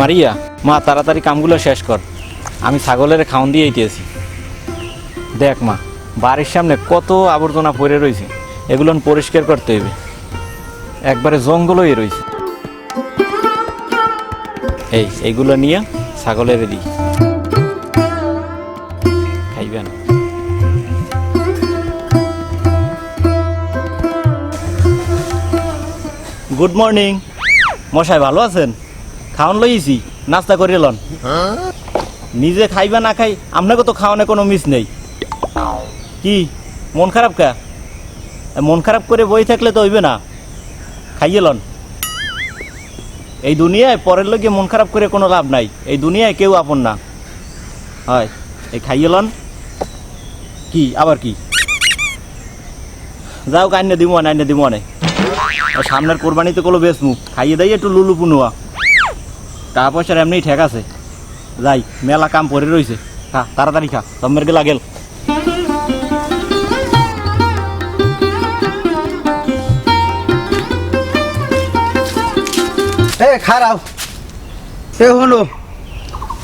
মারিয়া মা তাড়াতাড়ি কামগুলো শেষ কর। আমি ছাগলের খাওন দিয়ে আইতেছি। দেখ মা বাড়ির সামনে কত আবর্জনা পড়ে রয়েছে এগুলো পরিষ্কার করতে হইবে। একবারে জঙ্গলই রয়েছে এই এইগুলো নিয়ে ছাগলের দিই খাইবেন গুড মর্নিং মশাই ভালো আছেন? খাওয়ান লইছি নাস্তা করে লন। নিজে খাইবা না খাই, আপনাকে তো খাওয়ানে কোনো মিস নেই। কি, মন খারাপ কা? মন খারাপ করে বই থাকলে তো হইবে না। খাইয়ে লন। এই দুনিয়ায় পরের লোকে মন খারাপ করে কোনো লাভ নাই। এই দুনিয়ায় কেউ আপন না। হয়, এই খাইয়ে লন। কি, আবার কি? যাও আইনে দিব আইনে দিব সামনের কোরবানিতে কোনো বেশ মুখ খাইয়ে দেয় একটু লুলু পুনুয়া টাকা পয়সার এমনি ঠেক আছে। যাই, মেলা কাম পরে রয়েছে খা, তাড়াতাড়ি খা সমের গেলা গেল খারাপ। এ, হলো,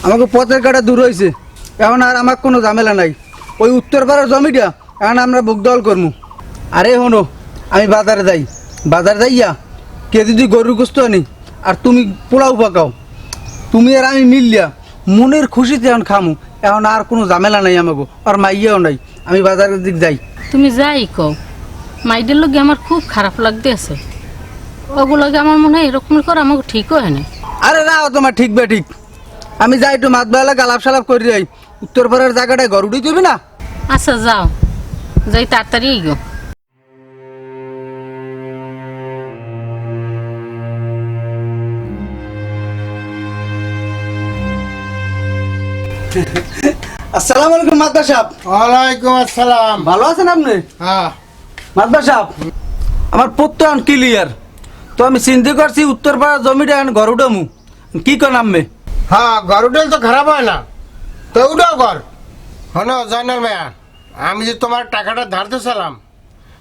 আমাকে পথের কাটা দূর হয়েছে এখন আর আমার কোনো ঝামেলা নাই। ওই উত্তর পাড়ার জমিটা, এখন আমরা বুক দল করব আরে হনো আমি বাজারে যাই। বাজারে যাইয়া, কে যদি গরুর গোস্ত আনি, আর তুমি পোলাও পাকাও। তুমি আর আমি মিললিয়া মনের খুশিতে এখন খামু। এখন আর কোনো ঝামেলা নাই আমাকে আর মাইয়াও নাই। আমি বাজারের দিক যাই। তুমি যাই কও। মাইদের লগে আমার খুব খারাপ লাগতে আছে ওগুলোকে আমার মনে হয় এরকম করে আমাকে ঠিকও হয় না আরে না তোমার ঠিক বে ঠিক। আমি যাই একটু মাত বেলা গালাপ সালাপ করে যাই উত্তর পাড়ার জায়গাটায় ঘর উঠে যাবি না? আচ্ছা যাও। যাই তাড়াতাড়ি গো। আসসালামু আলাইকুম মাদ্দা সাহেব। ওয়ালাইকুম আসসালাম। ভালো আছেন আপনি? হ্যাঁ। মাদ্দা সাহেব আমার প্রত্যয়ন ক্লিয়ার তো আমি চিন্তা করছি উত্তর পাড়ার জমিটা এখন ঘর উঠামু কি কর নামবে হ্যাঁ গরুডেল তো খারাপ হয় না। তো উঠাও কর হনো জয়নাল মেয়া আমি যে তোমার টাকাটা ধার দিয়েছিলাম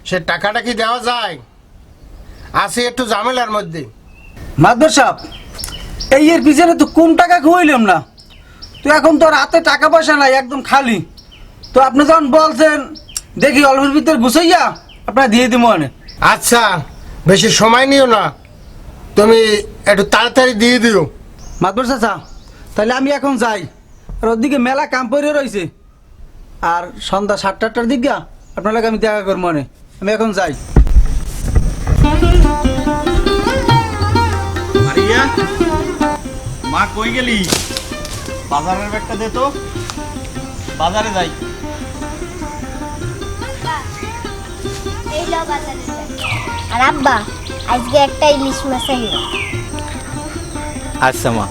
সে টাকাটা কি দেওয়া যায়? আসি একটু ঝামেলার মধ্যে। মাদ্দা সাহেব এই এর পিছনে তো কোন টাকা খুয়াইলাম না? তো এখন তো আর হাতে টাকা পয়সা নাই একদম খালি। তো আপনি যখন বলছেন দেখি অল্পের ভিতরে গুছাইয়া আপনার দিয়ে দিব অনেক আচ্ছা বেশি সময় নিও না। তুমি একটু তাড়াতাড়ি দিয়ে দিও। মাতবর চাচা তাহলে আমি এখন যাই। আর ওদিকে মেলা কাম পড়ে রয়েছে আর সন্ধ্যা সাতটা আটটার দিকে আপনার লাগে আমি দেখা করব মনে আমি এখন যাই। মা কই গেলি? বাজারের ব্যাগটা দে তো। বাজারে যাই। আর আব্বা আজকে একটা ইলিশ মাছ আচ্ছা মা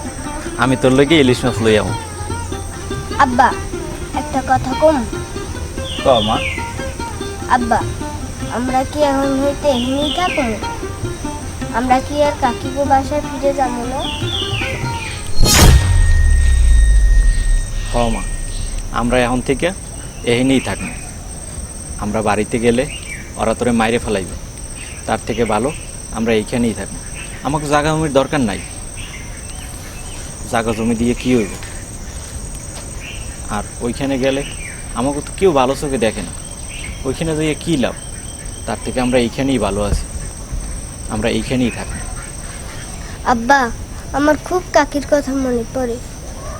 আমি তোর লগে ইলিশ মাছ লই যাব আব্বা একটা কথা কম। ক মা? আব্বা আমরা কি এখন হইতে এমনি থাকব? আমরা কি আর কাকিগো বাসায় ফিরে যাব না? হ মা আমরা এখন থেকে এখানেই থাকব। আমরা বাড়িতে গেলে ওরা তোরে মাইরে ফেলাইবে। তার থেকে ভালো আমরা এইখানেই থাকব। আমাকে জাগা জমির দরকার নাই। জাগা জমি দিয়ে কী হইব? আর ওইখানে গেলে আমাকে তো কেউ ভালো চোখে দেখে না। ওইখানে যাইয়ে কী লাভ? তার থেকে আমরা এইখানেই ভালো আছি। আমরা এইখানেই থাকব। আব্বা, আমার খুব কাকির কথা মনে পড়ে।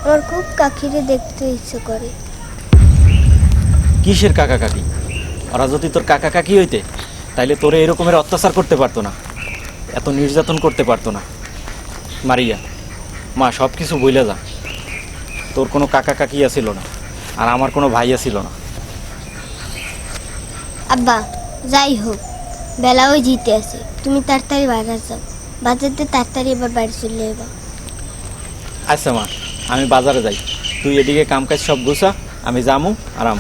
আমার খুব কাকিরে দেখতে ইচ্ছে করে। কিসের কাকা কাকি? ওরা যদি তোর কাকা কাকি হইতে তাইলে তোরে এরকমের অত্যাচার করতে পারতো না। এত নির্যাতন করতে পারতো না। মারিয়া মা সব কিছু বইলে যা। তোর কোনো কাকা কাকিয়া ছিল না আর আমার কোনো ভাইয়া ছিল না। আব্বা যাই হোক বেলাও জিতে আছে। তুমি তাড়াতাড়ি বাজার যাও। বাজারতে তাড়াতাড়ি এবার বাড়ি চলে এবা। আচ্ছা মা। আমি বাজারে যাই। তুই এদিকে কাম কাজ সব গুছা, আমি যামু, আরাম।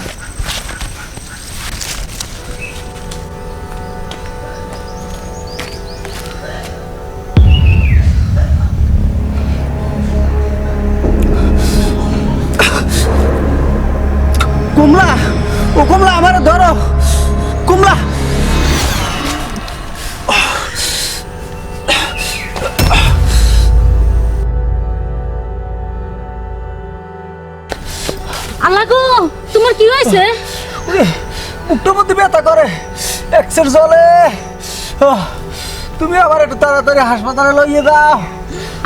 কুমলা, ও কুমলা আমার ধরো। কুমলা। ব্যথা করে এক্সের জলে। তুমি আবার একটু তাড়াতাড়ি হাসপাতালে লইয়ে দাও।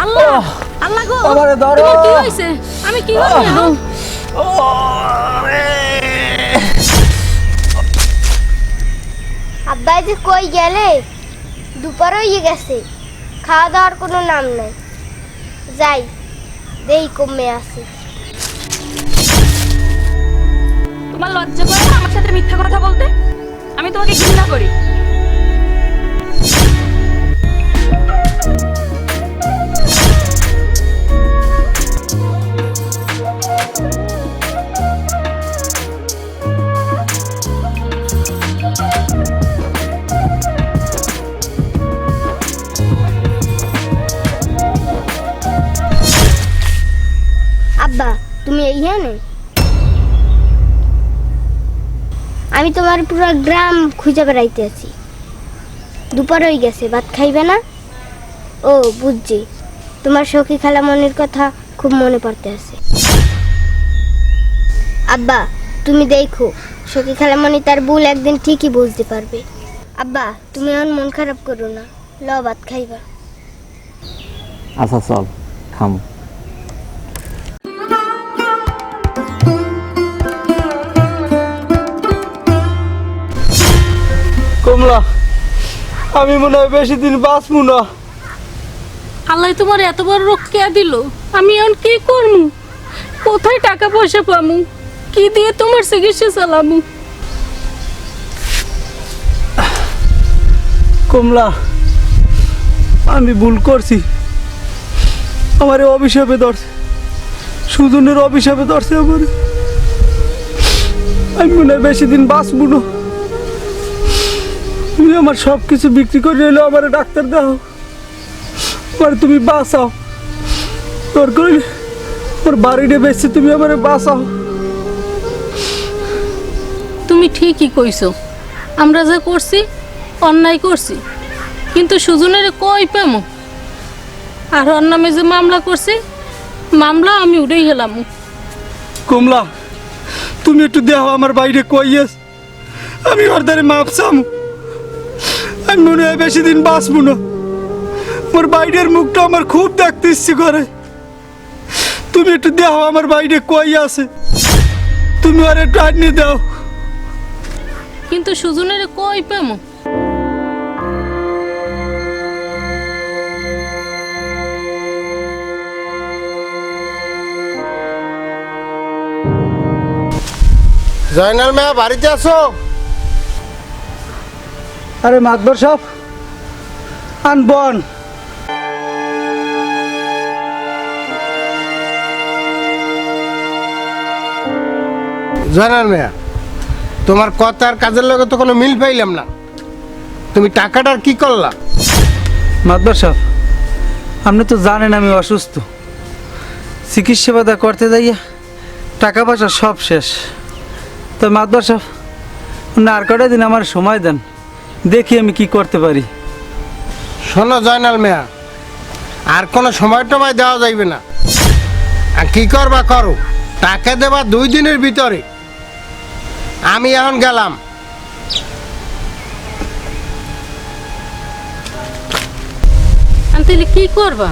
আল্লাহ আল্লাহ গো আমারে ধরো। কি হয়েছে? আমি কি করব এখন? আব্বা যে কই গেলে দুপুর হয়ে গেছে। খাওয়া দাওয়ার কোনো নাম নাই। যাই দেই কমে আসি তোমাকে ঘৃণা করি। আব্বা তুমি এইখানে? আমি তোমার পুরো গ্রাম খুঁজে বেড়াইতে আছি। দুপুর হয়ে গেছে, ভাত খাইবে না? ও, বুঝছি। তোমার সখী খালা মনির কথা খুব মনে পড়তে আছে। আব্বা, তুমি দেখো, সখী খালা মনি তার ভুল একদিন ঠিকই বুঝতে পারবে। আব্বা, তুমি এখন মন খারাপ করো না। ল ভাত খাইবা। আচ্ছা চল, খাম। কমলা আমি মনে হয় বেশি দিন বাঁচবো না। আল্লাহ তোমার এত বড় রোগ কে দিল? আমি এখন কি করব কোথায় টাকা পয়সা পামু? কি দিয়ে তোমার চিকিৎসা চালামু? কমলা আমি ভুল করছি। আমার অভিশাপে ধরছে। সুজনের অভিশাপে ধরছে আমার। আমি মনে হয় বেশি দিন বাঁচবো না। তুমি আমার সব কিছু বিক্রি করে এলো আমার ডাক্তার দাও। আমার তুমি বাঁচাও। তোর করে আমার বাড়িটা বেশি তুমি আমার বাঁচাও। তুমি ঠিকই কইছো। আমরা যা করছি অন্যায় করছি কিন্তু সুজনের কই পেমো আর ওর নামে যে মামলা করছি মামলা আমি উড়েই হেলাম। কমলা তুমি একটু দেহ আমার বাইরে কইয়েস আমি ওর দ্বারে মাপ চাম। আমি মনে হয় বেশি দিন বাঁচবো না। আমার বাইরের মুখটা আমার খুব দেখতে ইচ্ছে করে। তুমি একটু দেহ আমার বাইরে কই আছে। তুমি আর একটু আনি দাও। কিন্তু সুজনের কই পেমো? জয়নাল মেয়া বাড়িতে আসো আরে মাতবর সাহ আনবন। জয়নাল মেয়া তোমার কথা আর কাজের লগে তো কোনো মিল পাইলাম না। তুমি টাকাটার কি করলা? মাতবর সাহ আপনি তো জানেন আমি অসুস্থ। চিকিৎসা বাদা করতে যাইয়া টাকা পয়সা সব শেষ। তো মাতবর সাহ আপনি আর কটা দিন আমার সময় দেন? দেখি আমি কি করতে পারি। শোনো জয়নাল মেয়া আর কোনো সময় টময় দেওয়া যাইবে না। আর কি করবা করো টাকা দেবা দুই দিনের ভিতরে। আমি এখন গেলাম। আমি তাহলে কি করবা?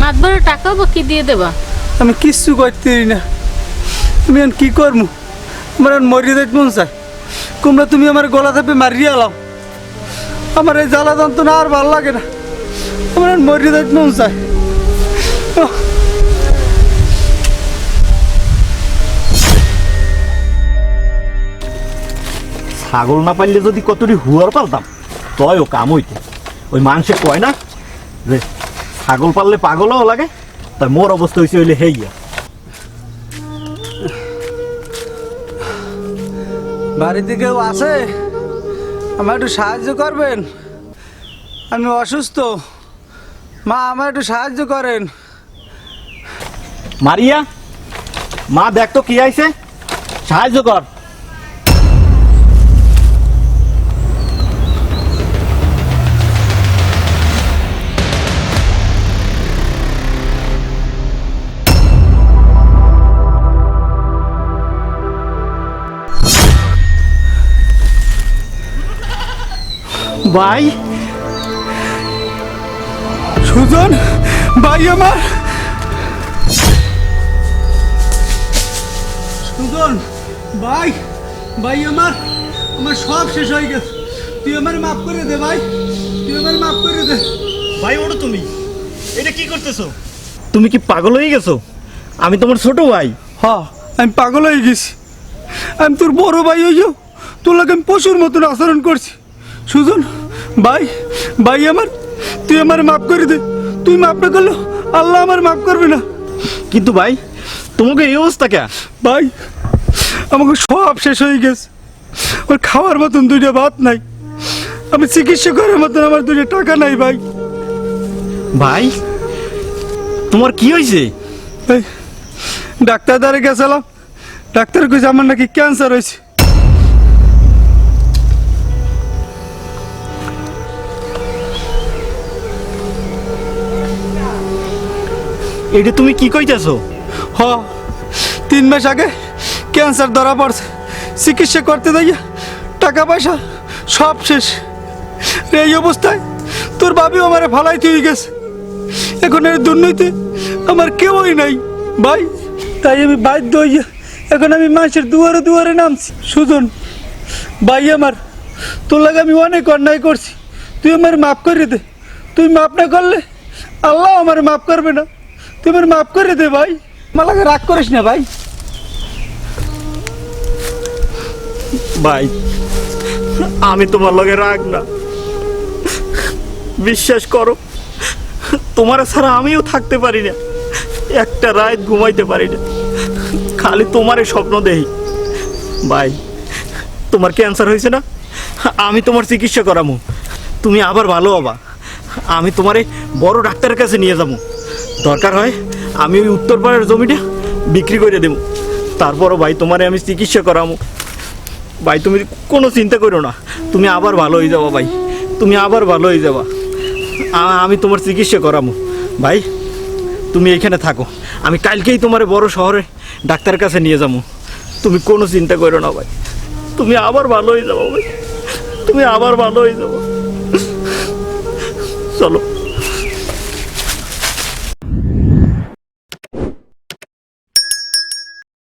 মাতবারে টাকা বা কি দিয়ে দেবা? আমি কিচ্ছু করতে না। তুমি এখন কি করব? আমার এখন মরিয়ে দেখতে মন চাই কুমড়া তুমি আমার গলা চাপে মারিয়ে আলাম আমার এই জ্বালা যন্ত্রণা আর ভালো লাগে না। আমার মরিয়ে দেখতে মন আহ, ছাগল না পাইলে যদি কতটি হুয়ার পালতাম তয়ও কাম হইতো। ওই মানুষে কয় না যে ছাগল পাললে পাগলও লাগে তাই মোর অবস্থা হয়েছে হইলে হেইয়া। বাড়িতে কেউ আছে? আমার একটু সাহায্য করবেন? আমি অসুস্থ। মা আমার একটু সাহায্য করেন। মারিয়া, মা দেখ তো কি আইছে। সাহায্য কর। ভাই। সুজন ভাই আমার। সুজন ভাই ভাই আমার। আমার সব শেষ হয়ে গেছে। তুই আমার মাফ করে দে ভাই। তুই আমার মাফ করে দে। ভাই ওঠো তুমি। এটা কি করতেছো? তুমি কি পাগল হয়ে গেছো? আমি তোমার ছোট ভাই। হ আমি পাগল হয়ে গেছি। আমি তোর বড় ভাই হইও তোর লাগে আমি পশুর মতন আচরণ করছি। সুজন ভাই ভাই আমার তুই আমার মাফ করে দে। তুই মাফ না করল আল্লাহ আমার মাফ করবে না। কিন্তু ভাই তোমাকে এই অবস্থা কে? ভাই আমাকে সব শেষ হয়ে গেছে। ওর খাওয়ার মতন দুইটা ভাত নাই। আমি চিকিৎসা করার মতন আমার দুইটা টাকা নাই ভাই। ভাই তোমার কি হয়েছে? ডাক্তার দ্বারে গেছিলাম। ডাক্তার কইছে আমার নাকি ক্যান্সার হয়েছে। এটা তুমি কি কইতেছো? হ, তিন মাস আগে ক্যান্সার ধরা পড়ছে। চিকিৎসা করতে যাইয়া টাকা পয়সা সব শেষ। এই অবস্থায় তোর বাবি আমারে ফালাই তুই গেছে। এখন এই দুর্নীতি আমার কেউই নাই। ভাই, তাই আমি বাধ্য হইয়া এখন আমি মাসের দুয়ারে দুয়ারে নামছি। সুজন, ভাই আমার, তোর লাগে আমি অনেক অন্যায় করছি। তুই আমার মাফ করে দে। তুই মাফ না করলে আল্লাহ আমার মাফ করবে না। আমার মাফ করে দে ভাই। লাগে রাগ করিস না ভাই। ভাই, আমি তোমার লগে রাগ না। বিশ্বাস করো, তোমার ছাড়া আমিও থাকতে পারি না। একটা রাত ঘুমাইতে পারি না। খালি তোমারে স্বপ্ন দেই ভাই, তোমার ক্যান্সার হয়েছে না? আমি তোমার চিকিৎসা করামু। তুমি আবার ভালো হবা। আমি তোমারে বড় ডাক্তারের কাছে নিয়ে যাব দরকার হয়, আমি ওই উত্তরপাড়ার জমিটা বিক্রি করে দেবো। তারপরও ভাই, তোমারে আমি চিকিৎসা করামু ভাই, তুমি কোনো চিন্তা করো না। তুমি আবার ভালো হয়ে যাবা ভাই। তুমি আবার ভালো হয়ে যাবা। আমি তোমার চিকিৎসা করামো ভাই, তুমি এখানে থাকো। আমি কালকেই তোমার বড় শহরে ডাক্তারের কাছে নিয়ে যাব। তুমি কোনো চিন্তা করো না ভাই। তুমি আবার ভালো হয়ে যাব ভাই। তুমি আবার ভালো হয়ে যাব। চলো।